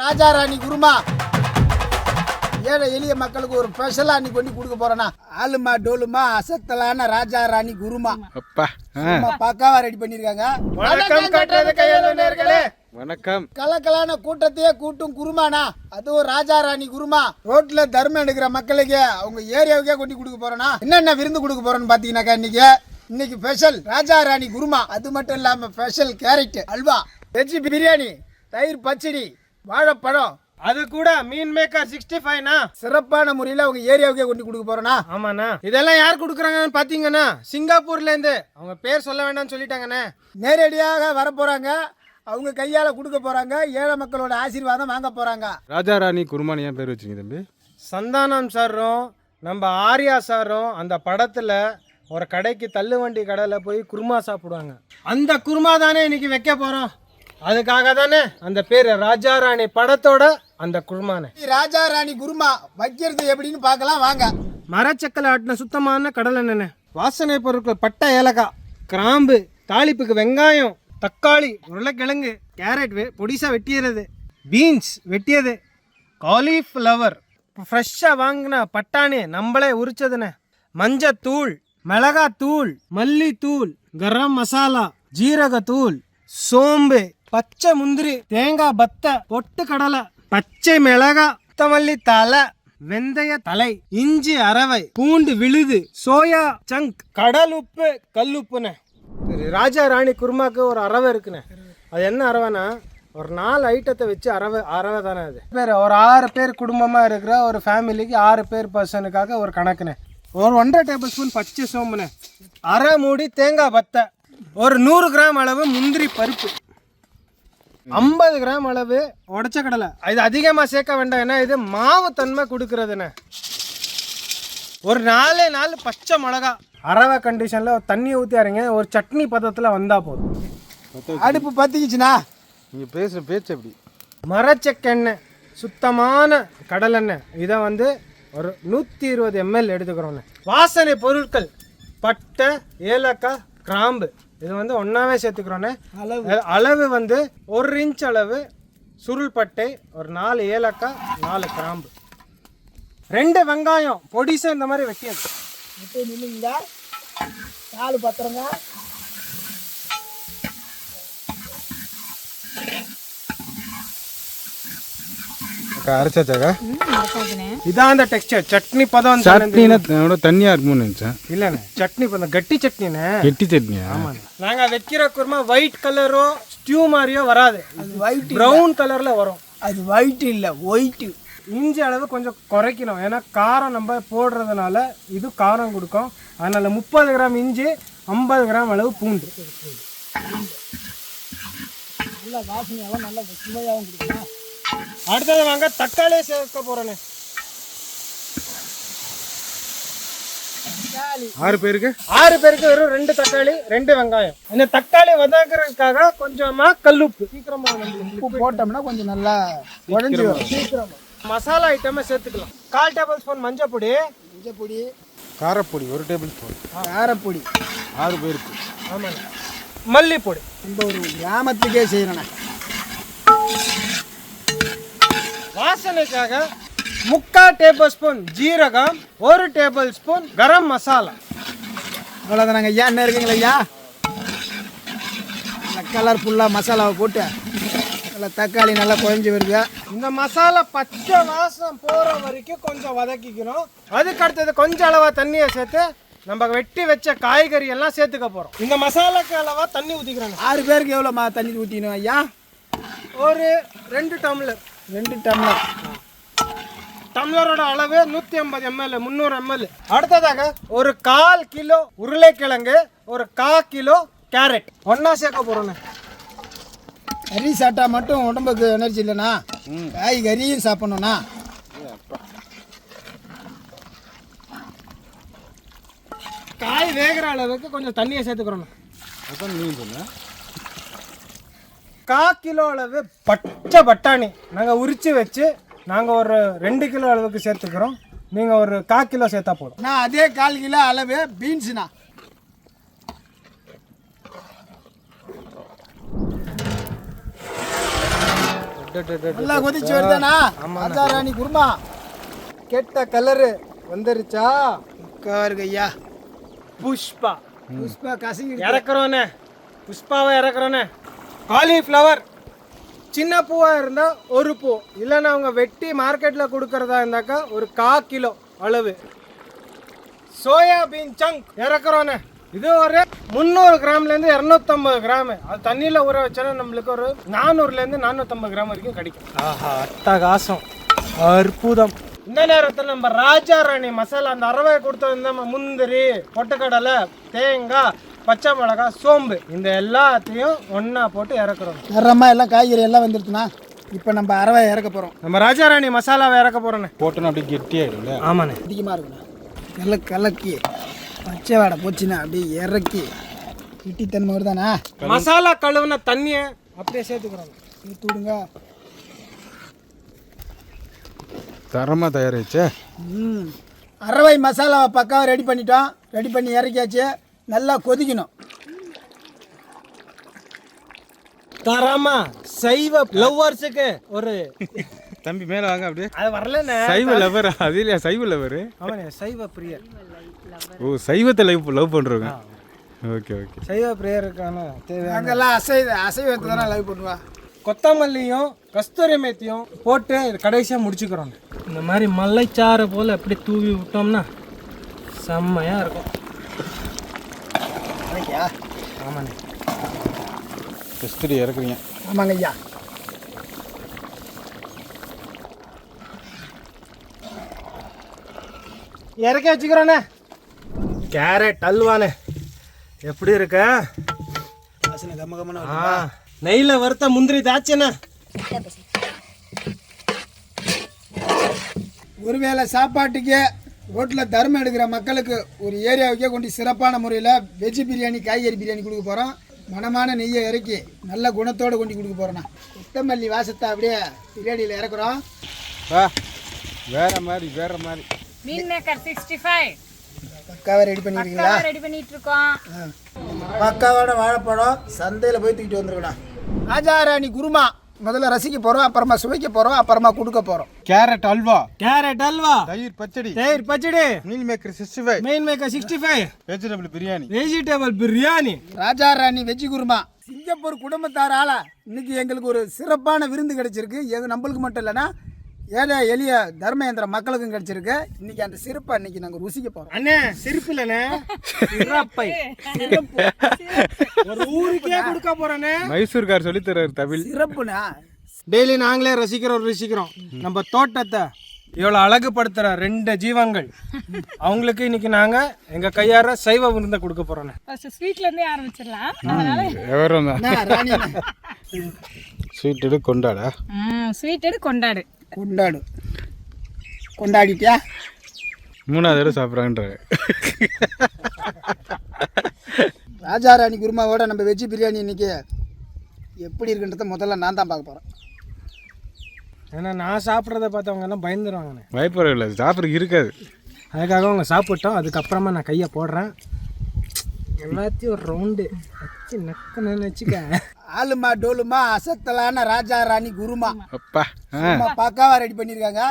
ராஜா ராணி குருமா. ஏழை எளிய மக்களுக்கு ஒரு ஸ்பெஷலா நீ கொண்டு கொடுக்க போறேனா. ஆளுமா டோலுமா அசத்தலான ராஜா ராணி குருமா. அப்பா பக்காவா ரெடி பண்ணிருக்காங்க. வணக்கம் கட்டுறது நேர்களே. வணக்கம். கலக்கலான கூட்டத்தையே கூட்டும் குருமானா. அதுவும் ராஜா ராணி குருமா. ரோட்ல தர்மம் எடுக்கிற மக்களுக்கு அவங்க ஏரியாவுக்கே கொண்டு கொடுக்க போறேனா. என்னென்ன விருந்து கொடுக்க போறேன்னு பாத்தீங்கன்னாக்கா இன்னைக்கு? இன்னைக்கு ஸ்பெஷல் ராஜா ராணி குருமா. அது மட்டும் இல்லாம special carrot halwa veg biryani தயிர் பச்சடி வாழைப்பழம். அது கூட மீன் மேக்கர் சிக்ஸ்டி ஃபைவ்னா சிறப்பான முறையில் அவங்க ஏரியாவுக்கே கொண்டு கொடுக்க போறேனா ஆமாண்ணா. இதெல்லாம் யார் கொடுக்குறாங்கன்னு பார்த்தீங்கன்னா சிங்கப்பூர்ல இருந்து அவங்க பேர் சொல்ல வேண்டாம்னு சொல்லிட்டாங்கண்ணே. நேரடியாக வர போறாங்க. அவங்க கையால கொடுக்க போறாங்க. ஏழை மக்களோட ஆசீர்வாதம் வாங்க போறாங்க. ராஜா ராணி குருமான் ஏன் பேர் வச்சிங்க தம்பி? சந்தானம் சாரும் நம்ம ஆர்யா சாரும் அந்த படத்துல ஒரு கடைக்கு தள்ளுவண்டி கடையில் போய் குருமா சாப்பிடுவாங்க. அந்த குருமா தானே இன்னைக்கு வைக்க போறோம். அதுக்காக தானே அந்த பேர் ராஜா ராணி படத்தோட அந்த குருமானே. ராஜா ராணி குருமா வைக்கிறது எப்படின்னு பார்க்கலாம் வாங்க. மரச்சக்கலை ஆட்டின சுத்தமான கடலை எண்ணெய் வாசனை பொருட்கள் பட்டை ஏலக்காய் கிராம்பு தாளிப்புக்கு வெங்காயம் தக்காளி உருளைக்கிழங்கு கேரட் வெ பொடிசாக வெட்டியது பீன்ஸ் வெட்டியது காலிஃப்ளவர். ஃப்ரெஷ்ஷாக வாங்கின பட்டாணி நம்மளே உரிச்சதுண்ணே மஞ்சத்தூள் மிளகாத்தூள் மல்லித்தூள் கரம் மசாலா ஜீரகத்தூள் சோம்பு பச்சை முந்திரி தேங்காய் பத்த பொட்டு கடலை பச்சை மிளகா கொத்தமல்லி தலை வெந்தய தலை இஞ்சி அரவை பூண்டு விழுது சோயா சங்க் கடல் உப்பு கல் உப்புண்ணே ராஜா ராணி குருமாக்கு ஒரு அரவை இருக்குண்ணே அது என்ன அரவைனா ஒரு நாலு ஐட்டத்தை வச்சு அரவை அரவை தானே அது. பேர் ஒரு ஆறு பேர் குடும்பமாக இருக்கிற ஒரு ஃபேமிலிக்கு ஆறு பேர் பர்சனுக்காக ஒரு கணக்குண்ணே ஒரு ஒன்றரை டேபிள் ஸ்பூன் பச்சை சோம்புண்ணே அரை மூடி தேங்காய் பத்தை. ஒரு நூறு கிராம் அளவு முந்திரி பருப்பு. ஐம்பது கிராம் அளவு. உடச்ச கடலை. இது அதிகமாக சேர்க்க வேண்டாம். ஏன்னா இது மாவு தன்மை கொடுக்கறதுண்ணே. ஒரு நாலே நாலு பச்சை மிளகா. அரவை கண்டிஷனில் ஒரு தண்ணியை ஊற்றி அரைங்க. ஒரு சட்னி பதத்தில் வந்தால் போதும். அடுப்பு பத்திக்கிச்சுனா நீங்கள் பேசுகிற பேச்சு எப்படி? மரச்செக்கெண்ணெய் சுத்தமான கடலெண்ணெய். இதை வந்து ஒரு நூற்றி இருபது எம்எல் எடுத்துக்கிறோண்ணே வாசனை பொருட்கள் பட்டை ஏலக்காய் கிராம்பு. இது வந்து ஒன்றாவே சேர்த்துக்கிறோண்ணே. அளவு. அளவு வந்து ஒரு இன்ச் அளவு சுருள் பட்டை ஒரு நாலு ஏலக்காய் நாலு கிராம்பு. ரெண்டு வெங்காயம் பொடிசா இந்த மாதிரி வெட்டியது நில்லுங்க. காலு பத்திரங்க அரைச்சாச்சாக்கா? இதான் அந்த டெக்ஸ்டர் சட்னி பதம் சட்னினா என்னோட தண்ணியாக இருக்குமோன்னு நினச்சேன். இல்லைண்ணே. சட்னி கட்டி சட்னிண்ணே. கெட்டி சட்னியா? நாங்க வைக்கிற குருமா ஒயிட் கலரோ ஸ்டியூ மாதிரியோ வராது. ஒயிட் ப்ரௌன் கலர்ல வரும். அது ஒயிட் இல்லை ஒயிட்டு இஞ்சி அளவு கொஞ்சம் குறைக்கணும். ஏன்னா காரம் நம்ம போடுறதுனால இது காரம் கொடுக்கும். அதனால முப்பது கிராம் இஞ்சி ஐம்பது கிராம் அளவு பூண்டு. நல்ல வாசனையாகவும் நல்ல சுவையாகவும் கொடுக்கலாம். அடுத்தது வாங்க தக்காளி சேர்க்க போறேனே. ஆறு பேருக்கு? ஆறு பேருக்கு வெறும் ரெண்டு தக்காளி ரெண்டு வெங்காயம். இந்த தக்காளி வதக்குறதுக்காக கொஞ்சமா கல்லுப்பு. சீக்கிரமா வந்து உப்பு போட்டோம்னா கொஞ்சம் நல்லா உடஞ்சி வரும். சீக்கிரம். மசாலா ஐட்டமை சேர்த்துக்கலாம். கால் டேபிள் ஸ்பூன் மஞ்சள் பொடி மஞ்சள் பொடி காரப்பொடி ஒரு டேபிள் ஸ்பூன் காரப்பொடி. ஆறு பேருக்கு. ஆமாண்ணே மல்லிப்பொடி. நம்ம ஒரு கிராமத்துக்கே செய்கிறேண்ணே வாசனைக்காக முக்கால் டேபிள் ஸ்பூன் ஜீரகம் ஒரு டேபிள் ஸ்பூன் கரம் மசாலா. அவ்வளோதானாங்க ஐயா என்ன இருக்குங்களா ஐயா? நல்லா கலர்ஃபுல்லாக மசாலாவை போட்டு நல்லா தக்காளி நல்லா குழஞ்சி வருது. இந்த மசாலா பச்சை வாசம் போகிற வரைக்கும் கொஞ்சம் வதக்கிக்கிறோம் அதுக்கு அடுத்தது கொஞ்சம் அளவாக தண்ணியை சேர்த்து நம்ம வெட்டி வச்ச காய்கறி எல்லாம் சேர்த்துக்க போகிறோம் இந்த மசாலாக்கு அளவாக தண்ணி ஊற்றிக்கிறாங்க ஆறு பேருக்கு எவ்வளோ மா தண்ணி ஊற்றிக்கணும் ஐயா? ஒரு ரெண்டு டம்ளர். ரெண்டு டம்ளர். டம்ளரோட அளவு நூற்றி ஐம்பது எம்எல் முந்நூறு எம்எல் அடுத்ததாக ஒரு கால் கிலோ உருளைக்கிழங்கு ஒரு கா கிலோ கேரட். ஒன்றா சேர்க்க போகிறோண்ணே கறி சாப்பிட்டா மட்டும் உடம்புக்கு எனர்ஜி இல்லைண்ணா. காய் கறியும் சாப்பிடணுண்ணா காய் வேகிற அளவுக்கு கொஞ்சம் தண்ணியை சேர்த்துக்கிறோண்ணே அதான் நீ சொன்னேன். கா கிலோ அளவு பச்சை பட்டாணி. நாங்கள் உரித்து வச்சு நாங்கள் ஒரு ரெண்டு கிலோ அளவுக்கு சேர்த்துக்கிறோம். நீங்கள் ஒரு கா கிலோ சேர்த்தா போதும். நான் அதே கால் கிலோ அளவு பீன்ஸுண்ணா. நல்லா கொதிச்சு வருதானா ராணி குருமா. கெட்ட கலரு வந்துருச்சா? உட்காருங்க ஐயா. புஷ்பா. புஷ்பா கசங்கி இறக்குறோண்ணே. புஷ்பாவை இறக்குறோண்ணே. காலிஃப்ளவர். சின்ன பூவாக இருந்தால் ஒரு பூ. இல்லைன்னா அவங்க வெட்டி மார்க்கெட்டில் கொடுக்கறதா இருந்தாக்கா ஒரு கா கிலோ அளவு. Soybean chunk. இறக்குறோண்ணே இது ஒரு முந்நூறு கிராம்லேருந்து இரநூத்தம்பது கிராம். அது தண்ணியில் ஊற வச்சோன்னா நம்மளுக்கு ஒரு நானூறுலேருந்து நானூற்றம்பது கிராம் வரைக்கும் கிடைக்கும். ஆஹா அட்டகாசம். அற்புதம். இந்த நேரத்தில் நம்ம ராஜா ராணி மசாலா அந்த அரவை கொடுத்த முந்திரி பொட்டுக்கடலை தேங்காய் பச்சை மிளகாய் சோம்பு இந்த எல்லாத்தையும் ஒன்றா போட்டு இறக்குறோம். தரமா எல்லாம் காய்கறி எல்லாம் வந்துருச்சுனா இப்போ நம்ம அரவை இறக்க போகிறோம் நம்ம ராஜா ராணி மசாலாவை இறக்க போகிறோண்ணே போட்டோன்னா அப்படியே கெட்டியாயிடும்ல ஆமாண்ணே. அதிகமாக இருக்குண்ணா. நல்லா கலக்கி பச்சை வாடை போச்சுன்னா அப்படியே இறக்கி கிட்டித்தன்மை வருதானா மசாலா கழுவுன தண்ணியை அப்படியே சேர்த்துக்கிறோம். ஊற்றி விடுங்க. தரமாக தயாரிச்சே ம். அரவை மசாலாவை பக்காவாக ரெடி பண்ணிட்டோம். ரெடி பண்ணி இறக்கியாச்சு. நல்லா கொதிக்கணும். தரமா சைவ லவ்வர்ஸுக்கு ஒரு தம்பி மேலே வாங்க அப்படியே. அது வரலண்ணே. சைவ லவர் அது இல்லையா? சைவ லவர் ஆமாண்ணே சைவ பிரியர். ஓ சைவத்தை லவ் லவ் பண்ணுறவங்க ஓகே ஓகே. சைவ பிரியருக்கான தேவை அங்கெல்லாம் அசைவ அசைவத்தை தானே லைவ் பண்ணுவா? கொத்தமல்லியும் கஸ்தூரி மேத்தியும் போட்டு இது கடைசியாக முடிச்சுக்கிறோம் இந்த மாதிரி மல்லைச்சாறு போல் அப்படி தூவி விட்டோம்னா செம்மையாக இருக்கும். ஓகேயா ஆமாண்ணே. கஸ்தூரி இறக்குறீங்க. ஆமாங்க ஐயா இறக்கி வச்சுக்கிறோண்ணே. கேரட் அல்வாண்ணே. எப்படி இருக்க? வாசனை கம்ம கம்மன ஆ நெய்யில் வறுத்த முந்திரி தாச்சண்ணே ஒருவேளை சாப்பாட்டுக்கு ரோட்டில் தர்மம் எடுக்கிற மக்களுக்கு ஒரு ஏரியாவுக்கே கொண்டு சிறப்பான முறையில் வெஜ் பிரியாணி காய்கறி பிரியாணி கொடுக்க போகிறோம் மனமான நெய்யை இறக்கி நல்ல குணத்தோடு கொண்டு கொடுக்க போகிறோண்ணா கொத்தமல்லி வாசத்தை அப்படியே பிரியாணியில் இறக்குறோம். வா வேற மாதிரி வேற மாதிரி. மீன் மேக்கர் சிக்ஸ்டி ஃபைவ் பக்காவை ரெடி பண்ணிருக்கீங்களா? ரெடி பண்ணிட்டு இருக்கோம் பக்காவோட வாழைப்பழம் சந்தையில் போய் தூக்கிட்டு வந்துருக்கணும் ராஜாராணி குருமா. முதல்ல ரசிக்க போகிறோம் அப்புறமா சுவைக்க போகிறோம் அப்புறமா கொடுக்க போகிறோம் கேரட் அல்வா. கேரட் அல்வா. தயிர் பச்சடி. தயிர் பச்சடி. Meal maker sixty five. Main maker sixty five. Vegetable biryani. Vegetable biryani. Rajarani veggie kurma. Singapore குடும்பத்தாரால இன்னைக்கு எங்களுக்கு ஒரு சிறப்பான விருந்து கிடைச்சிருக்கு. எங்க நம்மளுக்கு மட்டும் இல்லைன்னா ஏழை எளிய தர்மேந்திர மக்களுக்கும் கிடைச்சிருக்கு. இன்னைக்கு அந்த சிறப்பை இன்னைக்கு நாங்கள் ருசிக்க போகிறோம் அண்ணே சிரிப்பு இல்லண்ணே சிறப்பை. ஒரு ஊருக்கே கொடுக்க போறேனே மைசூர்கார் சொல்லி தர்றாரு தமிழ். சிறப்புனா டெய்லி நாங்களே ரசிக்கிறோம் ருசிக்கிறோம். நம்ம தோட்டத்தை இவ்வளோ அழகுபடுத்துகிற ரெண்டு ஜீவங்கள். அவங்களுக்கு இன்னைக்கு நாங்கள் எங்கள் கையார சைவ விருந்தை கொடுக்க போகிறோண்ணே ஃபர்ஸ்ட் ஸ்வீட்ல இருந்தே ஆரம்பிச்சிடலாம். ஸ்வீட் எடு கொண்டாடா. ஸ்வீட் எடு கொண்டாடு. கொண்டாடு. கொண்டாடிட்டியா? மூணாவது தடவை சாப்பிட்றாங்கன்றாரு ராஜாராணி குருமாவோட நம்ம வெஜ்ஜி பிரியாணி இன்னைக்கு எப்படி இருக்குன்றத முதல்ல நான் தான் பார்க்க போகிறேன் ஏன்னா நான் சாப்பிட்றத பார்த்தவங்க எல்லாம் பயந்துருவாங்கண்ணே. வாய்ப்பு இல்லை சாப்பிட்றதுக்கு இருக்காது. அதுக்காக அவங்க சாப்பிட்டோம். அதுக்கப்புறமா நான் கையை போடுறேன். எல்லாத்தையும் ஒரு ரவுண்டு வச்சு நக்கணும்னு வச்சுக்க. ஆளுமா டோலுமா அசத்தலான ராஜாராணி குருமா. அப்பா பக்காவா ரெடி பண்ணியிருக்காங்க.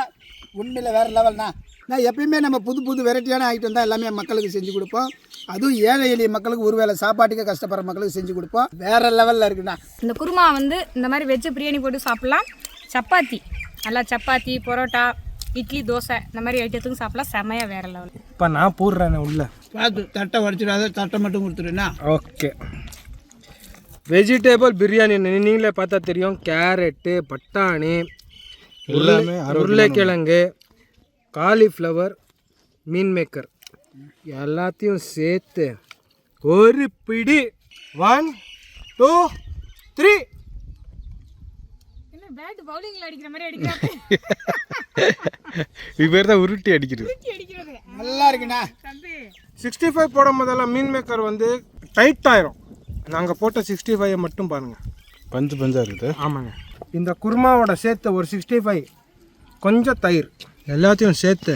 உண்மையில் வேறு லெவல்னா நான் எப்பயுமே நம்ம புது புது வெரைட்டியான ஐட்டம் தான் எல்லாமே மக்களுக்கு செஞ்சு கொடுப்போம். அதுவும் ஏழை எளிய மக்களுக்கு ஒருவேளை சாப்பாட்டுக்கு கஷ்டப்படுற மக்களுக்கு செஞ்சு கொடுப்போம். வேற லெவலில் இருக்குண்ணா. இந்த குருமா வந்து இந்த மாதிரி வெஜ் பிரியாணி போட்டு சாப்பிடலாம். சப்பாத்தி. நல்லா சப்பாத்தி பரோட்டா இட்லி தோசை இந்த மாதிரி ஐட்டத்துக்கும் சாப்பிடலாம். செமையா வேற லெவல் இப்போ நான் போடுறேன் உள்ள. பார்த்து தட்டை வடிச்சிடாத தட்டை மட்டும் கொடுத்துருண்ணா ஓகே வெஜிடேபிள் பிரியாணி நீங்களே பார்த்தா தெரியும். கேரட்டு பட்டாணி எல்லாமே உருளை- உருளைக்கிழங்கு காலிஃப்ளவர் மீன் மேக்கர் எல்லாத்தையும் சேர்த்து ஒரு பிடி. ஒன் டூ த்ரீ பேட் பவுலிங்ல அடிக்கிற மாதிரி அடிக்கிறாங்க இது பேர் தான் உருட்டி அடிக்கிறது. அடிக்கிறது. நல்லா இருக்குண்ணா. தம்பி. சிக்ஸ்டி ஃபைவ் போடும் போதெல்லாம் மீன் மேக்கர் வந்து டைட் ஆயிரும். நாங்கள் போட்ட சிக்ஸ்டி ஃபைவ் மட்டும் பாருங்கள் பஞ்சு பஞ்சா இருக்குது. ஆமாங்க. இந்த குருமாவோட சேர்த்து ஒரு சிக்ஸ்டி ஃபைவ் கொஞ்சம் தயிர். எல்லாத்தையும் சேர்த்து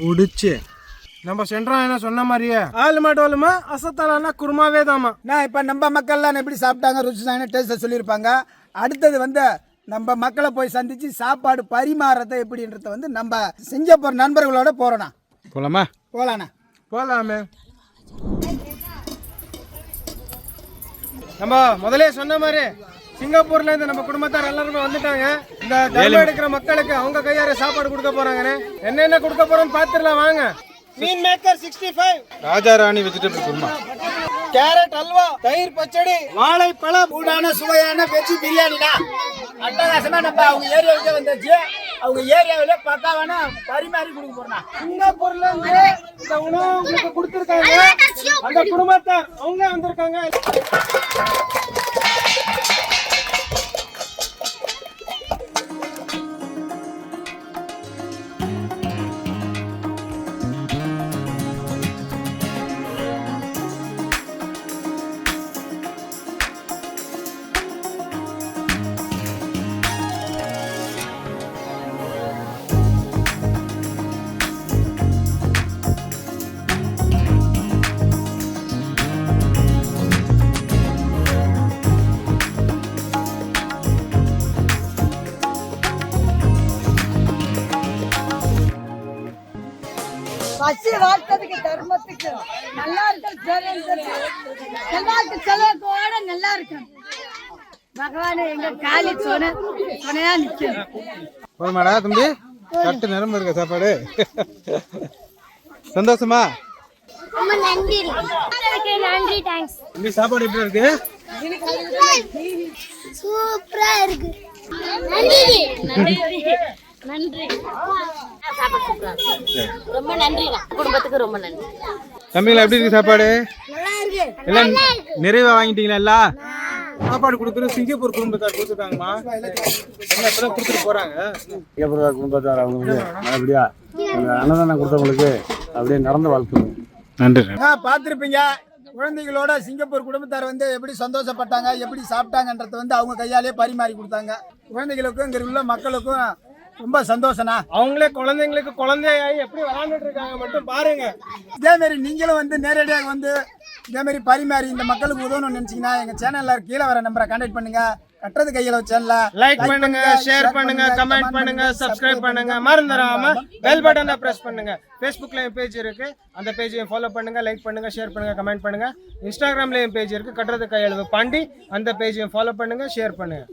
பிடிச்சி. நம்ம சென்ட்ரா என்ன சொன்ன மாதிரியே ஆளுமா டோலுமா அசத்தலானா குருமாவே தாமா நான் இப்போ நம்ம மக்கள்லாம் எப்படி சாப்பிட்டாங்க ருச்சாங்க டேஸ்ட்டை சொல்லியிருப்பாங்க. அடுத்தது வந்து நம்ம மக்களை போய் சந்திச்சு சாப்பாடு பரிமாறதை எப்படின்றத வந்து நம்ம சிங்கப்பூர் நண்பர்களோட போறோண்ணா போலாமா? போலாண்ணா. போலாமே. நம்ம முதலே சொன்ன மாதிரி சிங்கப்பூர்ல இருந்து நம்ம குடும்பத்தார் எல்லாருமே வந்துட்டாங்க. இந்த தர்மம் எடுக்கிற மக்களுக்கு அவங்க கையார சாப்பாடு கொடுக்க போறாங்கண்ணே. என்னென்ன கொடுக்க போறோம்னு பாத்துடலாம் வாங்க. மீன் மேக்கர் சிக்ஸ்டி ஃபைவ் ராஜா ராணி வெஜிடபிள் குருமா. கேரட் அல்வா தயிர் பச்சடி வாழைப்பழம் சூடான சுவையான வெஜ் பிரியாணினா அட்டகாசமா நம்ம அவங்க ஏரியாவுக்கே வந்தாச்சு அவங்க ஏரியாவில பக்காவான பரிமாறி கொடுக்க போறோம்ண்ணா சிங்கப்பூர்ல இருந்து இந்த உணவு உங்களுக்கு கொடுத்துருக்காங்க. அந்த குடும்பத்தார் அவங்க வந்திருக்காங்க. தர்மத்துக்கு நல்லா இருக்க செல்வாக்கு செல்வாக்கோட நல்லா இருக்கும் பகவான் எங்க காலி துணையா நிற்கும் போதுமாடா தம்பி. கட்டு நிரம்ப இருக்க சாப்பாடு. சந்தோஷமா? ரொம்ப நன்றி. நன்றி தேங்க்ஸ் தம்பி சாப்பாடு எப்படி இருக்கு? சூப்பரா இருக்கு. நன்றி. நன்றி. ரொம்ப நன்றி. குடும்பத்துக்கு ரொம்ப நன்றி. தம்பிங்களா எப்படி இருக்கு சாப்பாடு? நல்லா இருக்கு எல்லாம் நிறைவா வாங்கிட்டீங்களா எல்லாம் சாப்பாடு கொடுக்குறது சிங்கப்பூர் குடும்பத்தார் கொடுத்துருக்காங்கம்மா என்ன இப்பதான் கொடுத்துட்டு போறாங்க? கேபுரா குடும்பத்தார் அவங்களுக்கு. அந்த அன்னதானம் கொடுத்தவங்களுக்கு அப்படியே நடந்து வாழ்த்துவோம் நன்றி பார்த்துருப்பீங்க. குழந்தைகளோட சிங்கப்பூர் குடும்பத்தார் வந்து எப்படி சந்தோஷப்பட்டாங்க எப்படி சாப்பிட்டாங்கன்றத வந்து அவங்க கையாலே பரிமாறி கொடுத்தாங்க. குழந்தைகளுக்கும் இங்க உள்ள மக்களுக்கும் ரொம்ப சந்தோஷம்ண்ணா. அவங்களே குழந்தைங்களுக்கு குழந்தையாகி எப்படி விளாண்டுட்டு இருக்காங்க மட்டும் பாருங்க. இதே மாதிரி நீங்களும் வந்து நேரடியாக வந்து இதே மாதிரி பரிமாறி இந்த மக்களுக்கு உதவணும்னு நினைச்சீங்கன்னா எங்க சேனல்ல கீழே வர நம்பரை கான்டாக்ட் பண்ணுங்க. கட்டுறது கையில சேனல்ல லைக் பண்ணுங்க ஷேர் பண்ணுங்க கமெண்ட் பண்ணுங்க சப்ஸ்கிரைப் பண்ணுங்க. மறந்துடாம பெல் பட்டனை பிரஸ் பண்ணுங்க. ஃபேஸ்புக்ல என் பேஜ் இருக்கு. அந்த பேஜையும் ஃபாலோ பண்ணுங்க லைக் பண்ணுங்க ஷேர் பண்ணுங்க கமெண்ட் பண்ணுங்க. இன்ஸ்டாகிராம்ல என் பேஜ் இருக்கு. கட்டுறது கையெழுவு பாண்டி. அந்த பேஜையும் ஃபாலோ பண்ணுங்க ஷேர் பண்ணுங்க.